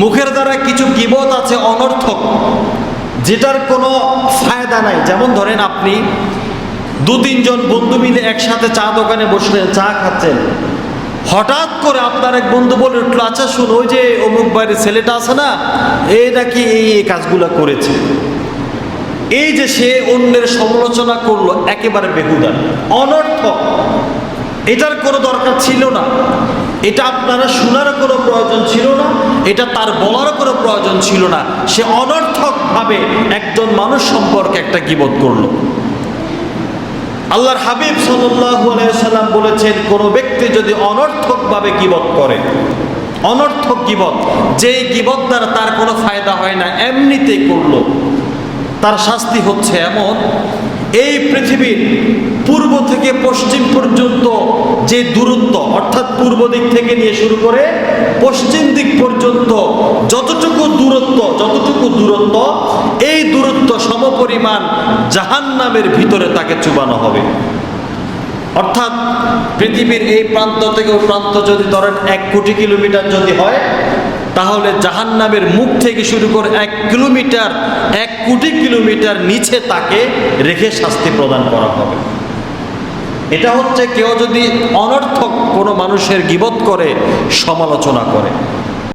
মুখের দ্বারা কিছু কিবত আছে অনর্থক, যেটার কোনো ফায়দা নাই। যেমন ধরেন আপনি দু তিনজন বন্ধু মিলে একসাথে চা দোকানে বসলেন, চা খাচ্ছেন। হঠাৎ করে আপনার এক বন্ধু বলে উঠল আচ্ছা শুন, ওই যে অমুক বাড়ির ছেলেটা আছে না, এ নাকি এই এই কাজগুলো করেছে। এই যে সে অন্যের সমালোচনা করল, একেবারে বেহুদা, অনর্থক। এটার কোনো দরকার ছিল না। এটা আপনারা শোনার কোনো প্রয়োজন ছিল না, এটা তার বলার কোনো প্রয়োজন ছিল না। সে অনর্থকভাবে একজন মানুষ সম্পর্কে একটা গিবত করল। আল্লাহর হাবিব সাল্লাম বলেছেন, কোনো ব্যক্তি যদি অনর্থকভাবে গিবত করে, অনর্থক গিবত, যেই গিবত দ্বারা তার কোনো ফায়দা হয় না, এমনিতেই করল। তার শাস্তি হচ্ছে এমন, এই পৃথিবীর পূর্ব থেকে পশ্চিম পর্যন্ত যে দূরত্ব, অর্থাৎ পূর্ব দিক থেকে নিয়ে শুরু করে পশ্চিম দিক পর্যন্ত যতটুকু দূরত্ব যতটুকু দূরত্ব, এই দূরত্ব সমপরিমাণ জাহান্নামের ভিতরে তাকে চুবানো হবে। অর্থাৎ পৃথিবীর এই প্রান্ত থেকে ওই প্রান্ত যদি ধরেন এক কোটি কিলোমিটার যদি হয়, তাহলে জাহান্নামের মুখ থেকে শুরু করে এক কিলোমিটার, এক কোটি কিলোমিটার নিচে তাকে রেখে শাস্তি প্রদান করা হবে। এটা হচ্ছে কেউ যদি অনর্থক কোনো মানুষের গিবত করে সমালোচনা করে।